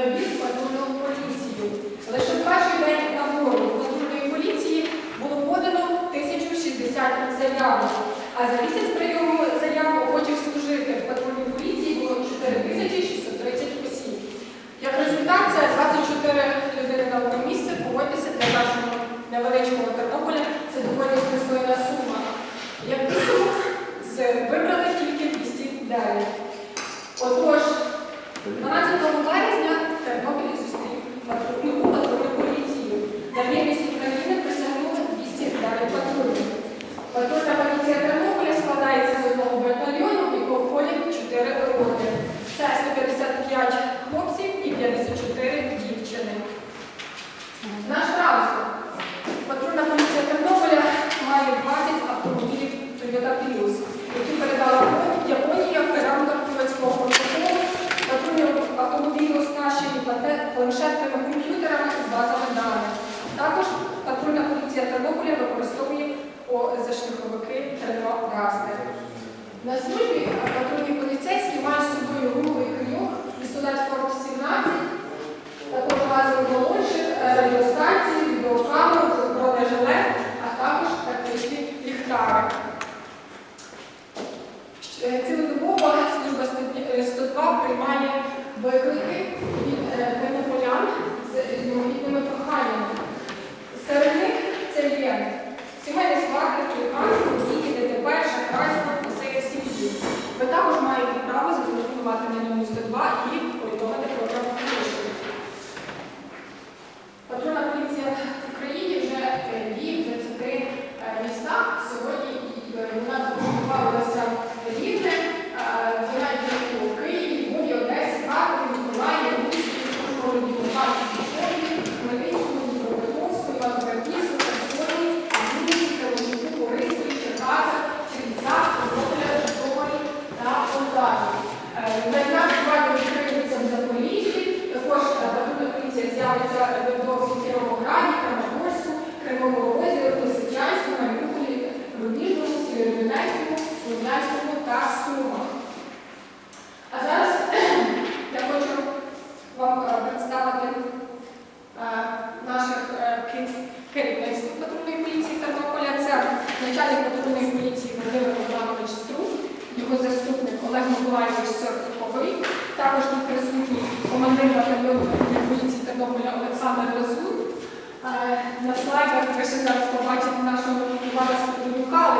завів патрульну поліцію. Лише в перший день набору патрульної поліції було подано 1060 заяв, а за місяць прийому заяв охочих служити в патрульній поліції було 4630 осіб. Як результат, це 24 людини на одне місце, погодьтеся для нашого невеличкого Тернополя, це доволі пристойна сума. Як з вибрали тільки 209. Отож, 54 дівчини. Наш транспорт. Патрульна поліція Тернополя має 20 автомобілів Toyota Prius, які передала Японія в рамках турецького протоколу. Патрульні автомобілі оснащені планшетними комп'ютерами з базами даних. Також патрульна поліція Тернополя використовує позашляховики Рено-Растер. На службі виклики від тернополян з різноманітними проханнями. Серед них це є сімейні невдовзі в Кіровограді, Краматорську, Кривому Розі, Лисичанську, Маріуполі, Рубіжному, Сєвєродонецькому, Слов'янському та Сумах. А зараз я хочу вам е, представити е, наших е, керівництв патрульної поліції Тернополя. Це начальник патрульної поліції Володимир Богданович Струк, його заступник Олег Миколаївич Сортковий, також тут присутній командир батальйону поліції Тернополя Олександр Лазур. Е, На слайдах ви ще зараз побачите нашого Івана Сподобюка,